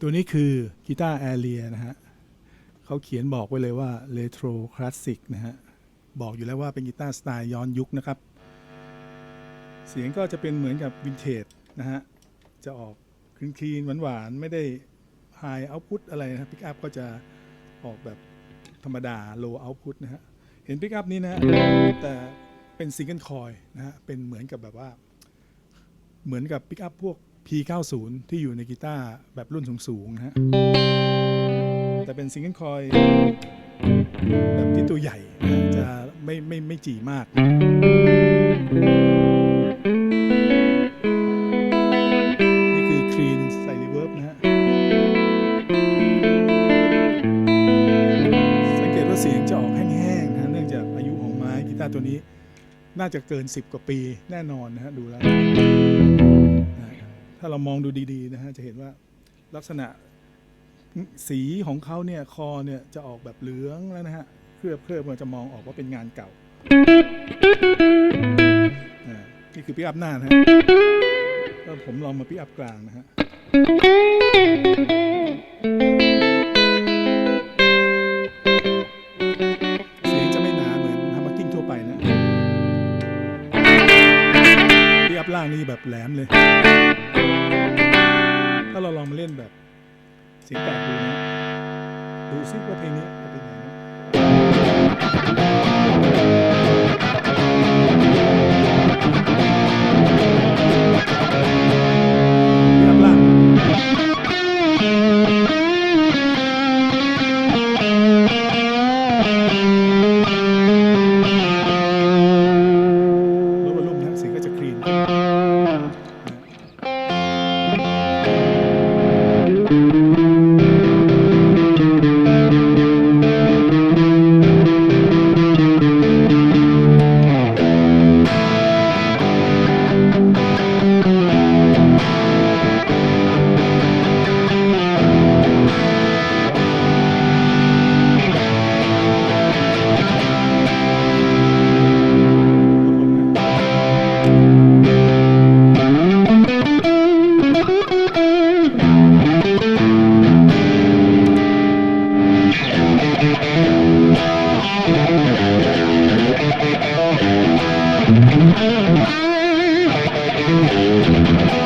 ตัวนี้คือกีตาร์แอเรียนะฮะเขาเขียนบอกไว้เลยว่าเ e โทรคลาสสิกนะฮะ บอกอยู่แล้วว่าเป็นกีตาร์สไตล์ย้อนยุคนะครับ เสียงก็จะเป็นเหมือนกับวินเทจนะฮะ จะออกคลีนคลีนหวานหวานๆไม่ได้ไฮเอาพุตอะไรนะครับปิกอัพก็จะออกแบบธรรมดา low output นะฮะ เห็นปิกอัพนี้นะฮะแต่เป็นซิงเกิลคอยนะฮะ เป็นเหมือนกับแบบว่า เหมือนกับปิกอัพพวก P90 ที่อยู่ในกีตาร์แบบรุ่นสูงๆนะฮะแต่เป็นซิงเกิลคอยแบบที่ตัวใหญ่จะไม่ไม่ไม่จีมากนี่คือคลีนใส่รีเวิร์บนะฮะสังเกตว่าเสียงจะออกแห้งๆนะเนื่องจากอายุของไม้กีตาร์ตัวนี้น่าจะเกิน 10 กว่าปีแน่นอนนะฮะ ดูแล้ว ถ้าเรามองดูดีๆนะฮะจะเห็นว่าลักษณะสีของเขาเนี่ยคอเนี่ยจะออกแบบเหลืองแล้วนะฮะเคลือบเคลือบมันจะมองออกว่าเป็นงานเก่าอ่านี่คือปิกอัพหน้านะฮะแล้วผมลองมาปิกอัพกลางนะฮะ ปิกอัพล่างนี่แบบแหลมเลย ถ้าเราลองมาเล่นแบบเสียงแตกดูนะดูซิว่าเพลงนี้จะเป็นยังไง ลด Thank you.